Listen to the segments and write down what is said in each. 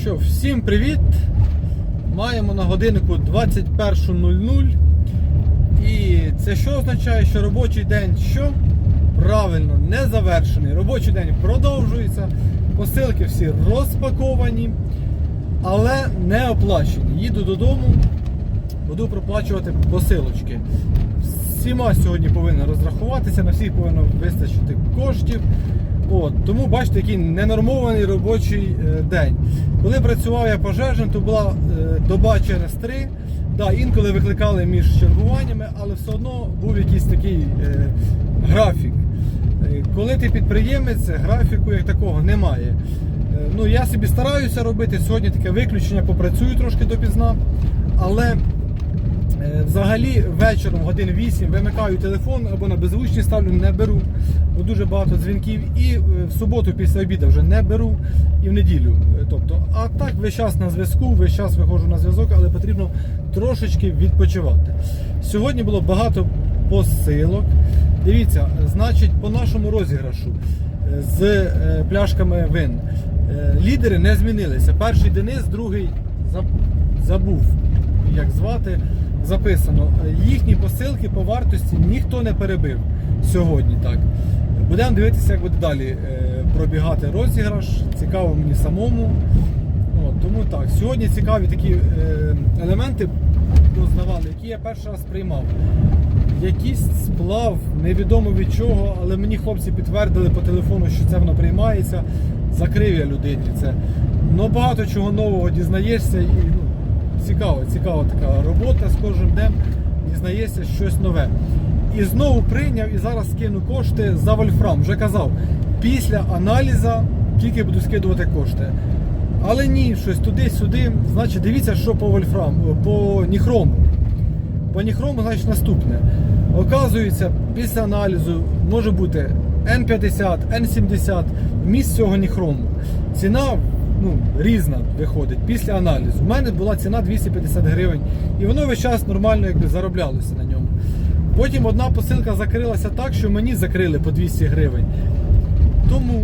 що, всім привіт! Маємо на годиннику 21.00. І це що означає, що робочий день що? Правильно, не завершений. Робочий день продовжується. Посилки всі розпаковані, але не оплачені. Їду додому, буду проплачувати посилочки. Всіма сьогодні повинен розрахуватися, на всіх повинно вистачити коштів. От, тому бачите, який ненормований робочий е, день. Коли працював я пожежним, то була е, доба через три. Да, інколи викликали між чергуваннями, але все одно був якийсь такий е, графік. Коли ти підприємець, графіку як такого немає. Ну, я собі стараюся робити. Сьогодні таке виключення, попрацюю трошки допізна. Але Взагалі вечором годин 8 вимикаю телефон або на беззвучні ставлю, не беру, бо дуже багато дзвінків. І е, в суботу після обіду вже не беру і в неділю. Е, Тобто, а так весь час на зв'язку, весь час виходжу на зв'язок, але потрібно трошечки відпочивати. Сьогодні було багато посилок. Дивіться, е, значить, по нашому розіграшу е, з е, пляшками вин е, лідери не змінилися. Перший Денис, другий забув як звати, записано. Їхні посилки по вартості ніхто не перебив сьогодні. так. Будемо дивитися, як буде далі е, пробігати розіграш. Цікаво мені самому. От, тому так, сьогодні цікаві такі е, елементи познавали, які я перший раз приймав. Якийсь сплав, невідомо від чого, але мені хлопці підтвердили по телефону, що це воно приймається. Закрив я людині це. Ну багато чого нового дізнаєшся і ну, цікаво, цікава така робота з кожним днем дізнаєшся щось нове. І знову прийняв і зараз скину кошти за вольфрам. Вже казав, після аналізу тільки буду скидувати кошти. Але ні, щось туди-сюди. Значить, дивіться, що по вольфраму, по ніхрому. По ніхрому, значить, наступне. Оказується, після аналізу може бути N50, N70, вміст цього ніхрому. Ціна ну, різна виходить після аналізу. У мене була ціна 250 гривень, і воно весь час нормально якби, зароблялося на ньому. Потім одна посилка закрилася так, що мені закрили по 200 гривень. Тому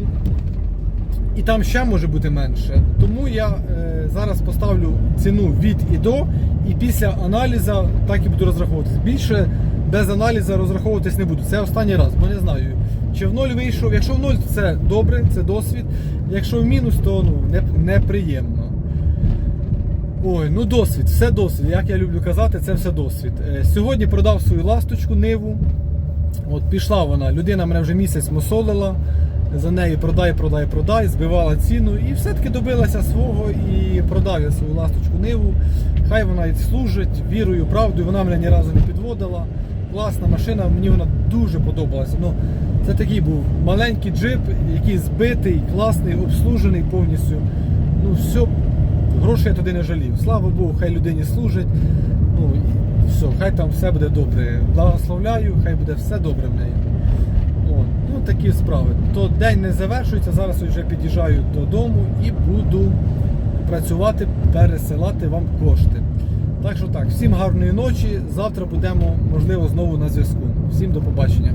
і там ще може бути менше. Тому я е, зараз поставлю ціну від і до, і після аналізу так і буду розраховуватися. Більше без аналізу розраховуватись не буду. Це останній раз, бо не знаю. Чи в ноль вийшов. Якщо в ноль, то це добре, це досвід. Якщо в мінус, то ну, неприємно. Ой, ну досвід, все досвід. Як я люблю казати, це все досвід. Е, Сьогодні продав свою ласточку ниву. От пішла вона, людина мене вже місяць мусолила, за нею продай, продай, продай, збивала ціну і все-таки добилася свого і продав я свою ласточку ниву. Хай вона і служить, вірою, правдою, вона мене ні разу не підводила. Класна машина, мені вона дуже подобалася. Ну, це такий був маленький джип, який збитий, класний, обслужений повністю. Ну, все, грошей я туди не жалів. Слава Богу, хай людині служить. Ну, все, хай там все буде добре. Благословляю, хай буде все добре в неї. О, ну такі справи. То день не завершується, зараз вже під'їжджаю додому і буду працювати, пересилати вам кошти. Так що так, всім гарної ночі. Завтра будемо, можливо, знову на зв'язку. Всім до побачення.